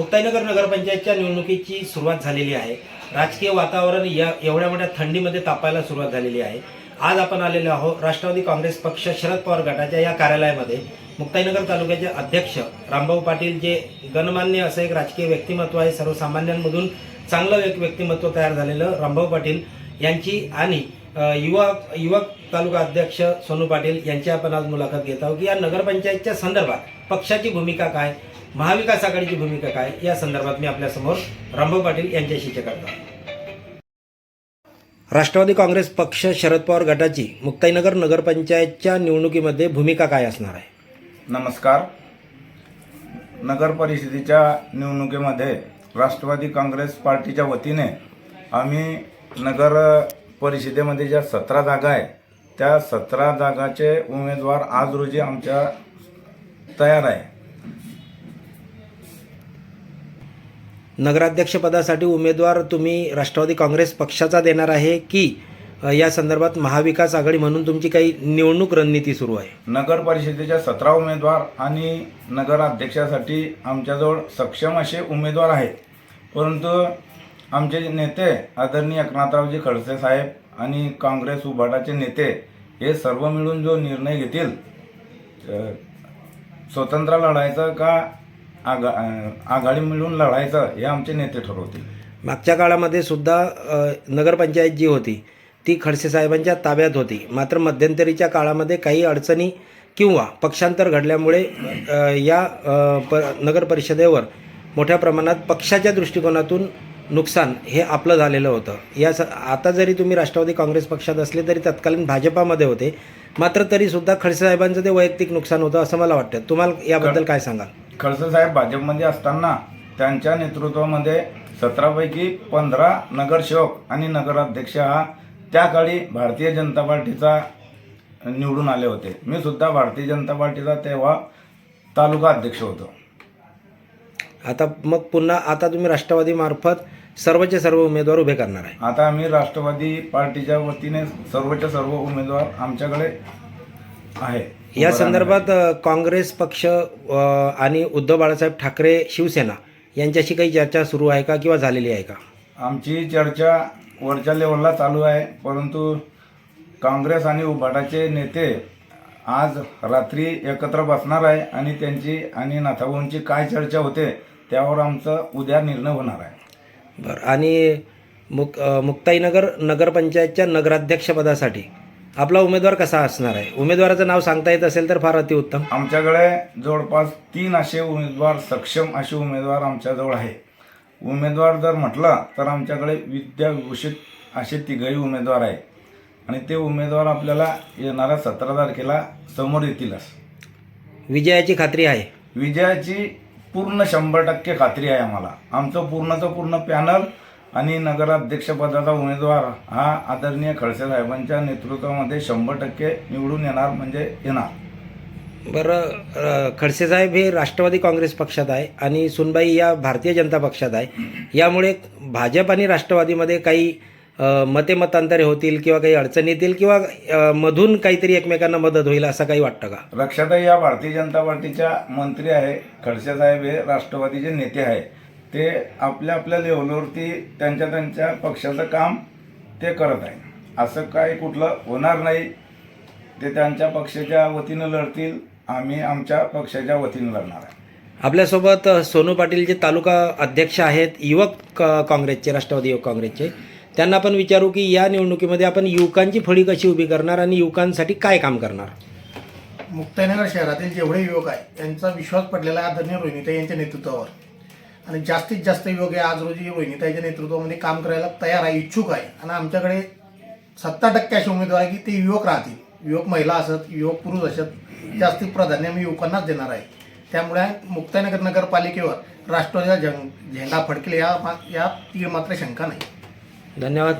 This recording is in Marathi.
मुक्ताईनगर नगरपंचायतच्या निवडणुकीची सुरुवात झालेली आहे. राजकीय वातावरण या एवढ्या मोठ्या थंडीमध्ये तापायला सुरुवात झालेली आहे. आज आपण आलेलो आहोत राष्ट्रवादी काँग्रेस पक्ष शरद पवार गटाच्या या कार्यालयामध्ये. मुक्ताईनगर तालुक्याचे अध्यक्ष रामभाऊ पाटील जे गणमान्य असं एक राजकीय व्यक्तिमत्व आहे सर्वसामान्यांमधून चांगलं एक व्यक्तिमत्व तयार झालेलं रामभाऊ पाटील यांची आणि युवा युवक तालुका अध्यक्ष सोनू पाटील यांची आपण आज मुलाखत घेत आहोत की या नगरपंचायतच्या संदर्भात पक्षाची भूमिका काय? महाविकास आघाडीची भूमिका काय? या संदर्भात मी आपल्यासमोर रामभाऊ पाटील यांच्याशी चर्चा करतो. राष्ट्रवादी काँग्रेस पक्ष शरद पवार गटाची मुक्ताईनगर नगरपंचायतच्या निवडणुकीमध्ये भूमिका काय असणार आहे? नमस्कार. नगर परिषदेच्या निवडणुकीमध्ये राष्ट्रवादी काँग्रेस पार्टीच्या वतीने आम्ही नगर परिषदेमध्ये ज्या सतरा जागा आहे त्या सतरा जागाचे उमेदवार आज रोजी आमच्या तयार आहे. नगराध्यक्षपदासाठी उमेदवार तुम्ही राष्ट्रवादी काँग्रेस पक्षाचा देणार आहे की या संदर्भात महाविकास आघाडी म्हणून तुमची काही निवडणूक रणनीती सुरू आहे? नगर परिषदेच्या सतरा उमेदवार आणि नगराध्यक्षासाठी आमच्याजवळ सक्षम असे उमेदवार आहेत. परंतु आमचे जे नेते आदरणीय एकनाथरावजी खडसे साहेब आणि काँग्रेस उभाटाचे नेते हे सर्व मिळून जो निर्णय घेतील स्वतंत्र लढायचं का आघा आघाडी मिळून लढायचं हे आमचे नेते ठरवतील. मागच्या काळामध्ये सुद्धा अ, नगरपंचायत जी होती ती खडसे साहेबांच्या ताब्यात होती. मात्र मध्यंतरीच्या काळामध्ये काही अडचणी किंवा पक्षांतर घडल्यामुळे अ, या अ, प नगर परिषदेवर मोठ्या प्रमाणात पक्षाच्या दृष्टिकोनातून नुकसान हे आपलं झालेलं होतं. या स आता जरी तुम्ही राष्ट्रवादी काँग्रेस पक्षात असले तरी तत्कालीन भाजपामध्ये होते. मात्र तरीसुद्धा खडसे साहेबांचं ते वैयक्तिक नुकसान होतं असं मला वाटतं. तुम्हाला याबद्दल काय सांगाल? खडसे साहेब भाजपमध्ये असताना त्यांच्या नेतृत्वामध्ये सतरापैकी पंधरा नगरसेवक आणि नगराध्यक्ष हा त्या काळी भारतीय जनता पार्टीचा निवडून आले होते. मी सुद्धा भारतीय जनता पार्टीचा तेव्हा तालुका अध्यक्ष होतो. आता मग पुन्हा आता तुम्ही राष्ट्रवादी मार्फत सर्वचे सर्व उमेदवार उभे करणार आहे. आता आम्ही राष्ट्रवादी पार्टीच्या वतीने सर्वच्या सर्व उमेदवार आमच्याकडे आहे. या संदर्भात काँग्रेस पक्ष आणि उद्धव बाळासाहेब ठाकरे शिवसेना यांच्याशी काही चर्चा सुरू आहे का किंवा झालेली आहे का? आमची चर्चा वरच्या लेवलला चालू आहे परंतु काँग्रेस आणि उभाटाचे नेते आज रात्री एकत्र बसणार आहे आणि त्यांची आणि नाथाभाऊंची काय चर्चा होते त्यावर आमचा उद्या निर्णय होणार आहे. बरं. आणि मुक मुक्ताईनगर नगरपंचायतच्या नगराध्यक्षपदासाठी आपला उमेदवार कसा असणार आहे? उमेदवाराचं नाव सांगता येत असेल तर फार अतिउत्तम. आमच्याकडे जवळपास तीन असे उमेदवार सक्षम असे उमेदवार आमच्याजवळ आहे. उमेदवार जर म्हटलं तर आमच्याकडे विद्याभूषित असे तिघही उमेदवार आहे आणि ते उमेदवार आपल्याला येणाऱ्या सतरा तारखेला समोर येतीलच विजयाची खात्री आहे. विजयाची पूर्ण शंभर टक्के खात्री आहे आम्हाला. आमचं पूर्णचं पूर्ण पॅनल आणि नगराध्यक्षपदाचा उमेदवार हा आदरणीय खडसे साहेबांच्या नेतृत्वामध्ये शंभर टक्के निवडून येणार म्हणजे येणार. बरं अ, खडसे साहेब हे राष्ट्रवादी काँग्रेस पक्षात आहे आणि सुनबाई या भारतीय जनता पक्षात आहे. यामुळे भाजप आणि राष्ट्रवादीमध्ये काही मते मतांतरे होतील किंवा काही अडचणी येतील किंवा मधून काहीतरी एकमेकांना मदत होईल असं काही वाटतं का? रक्षाताई या भारतीय जनता पार्टीच्या मंत्री आहे खडसे साहेब हे राष्ट्रवादीचे नेते आहे. ते आपल्या आपल्या लेवलवरती त्यांच्या त्यांच्या पक्षाचं काम ते करत आहे असं काय कुठलं होणार नाही. ते त्यांच्या पक्षाच्या वतीनं लढतील. आम्ही आमच्या पक्षाच्या वतीनं लढणार आहे. आपल्यासोबत सोनू पाटील जे तालुका अध्यक्ष आहेत युवक क- काँग्रेसचे राष्ट्रवादी युवक काँग्रेसचे त्यांना आपण विचारू की या निवडणुकीमध्ये आपण युवकांची फळी कशी उभी करणार आणि युवकांसाठी काय काम करणार? मुक्ताईनगर शहरातील जेवढे युवक आहेत त्यांचा विश्वास पडलेला आहे आदरणीय रोहिणीताई यांच्या नेतृत्वावर. आणि जास्तीत जास्त योग्य आज रोजी रोहिणीताईच्या नेतृत्वामध्ये काम करायला तयार आहे इच्छुक आहे. आणि आमच्याकडे सत्तर टक्के असे उमेदवार आहे की ते युवक राहतील. युवक महिला असत युवक पुरुष असत जास्तीत प्राधान्य आम्ही युवकांनाच देणार आहे. त्यामुळे मुक्तानगर नगरपालिकेवर राष्ट्रवादीचा झेंडा फडकेल या या ती मात्र शंका नाही. धन्यवाद.